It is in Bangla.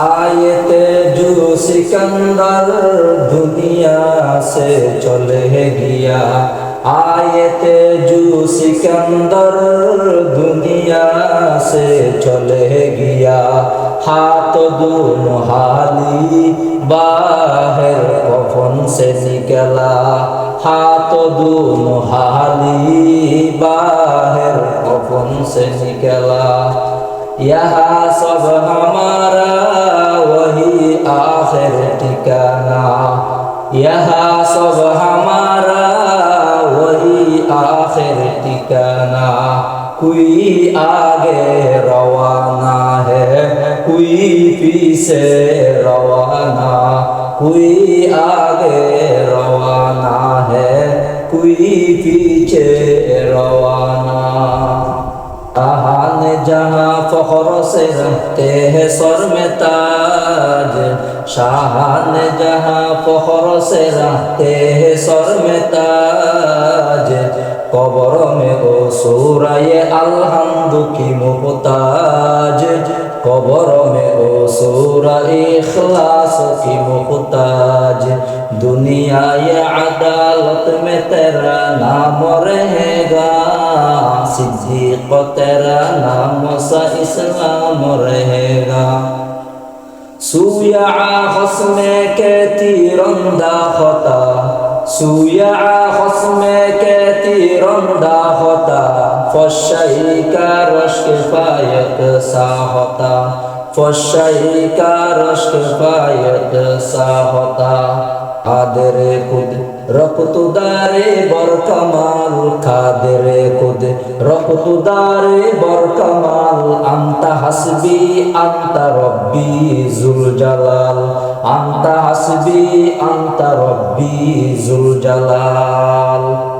आयते जो सिकंदर दुनिया से चले गया। आयते जो सिकंदर दुनिया से चले गया। हाथ दोनों हाली बाहर कफन से निकला। हाथ दोनों हाली बाहर कफन से निकला। यहाँ सब हमारा आखिर ठिकाना यहाँ सब हमारा, वही आखिर ठिकाना कोई आगे रवाना है, कोई पीछे रवाना। कोई आगे रवाना है, कोई पीछे रवाना। आहान जहाँ फखर से रहते हैं सर में ताज शाहान जहाँ फखर से रहते हैं सर में ताज कबर में ओ सूराय अलहमदु की मुहताज कबर में ओ सूरा इखलास की मुहताज दुनिया ये अदालत में तेरा नाम रहेगा सिद्दीक तेरा नाम सा इस्लाम रहेगा سويعا خصما كثيرا داختا سويعا خصما كثيرا داختا فالشيك رشك فايت ساهتا فالشيك رشك فايت ساهتا قادر خود رقت دار بركمان কাদেরে কুদ? রক্তদারে বর কামাল কাদেরে কুদ রক্তদারে বর কামাল আন্তা হাসবি, আন্তা রব্বি জুল জালাল আন্তা হাসবি, আন্তা রব্বি জুল জালাল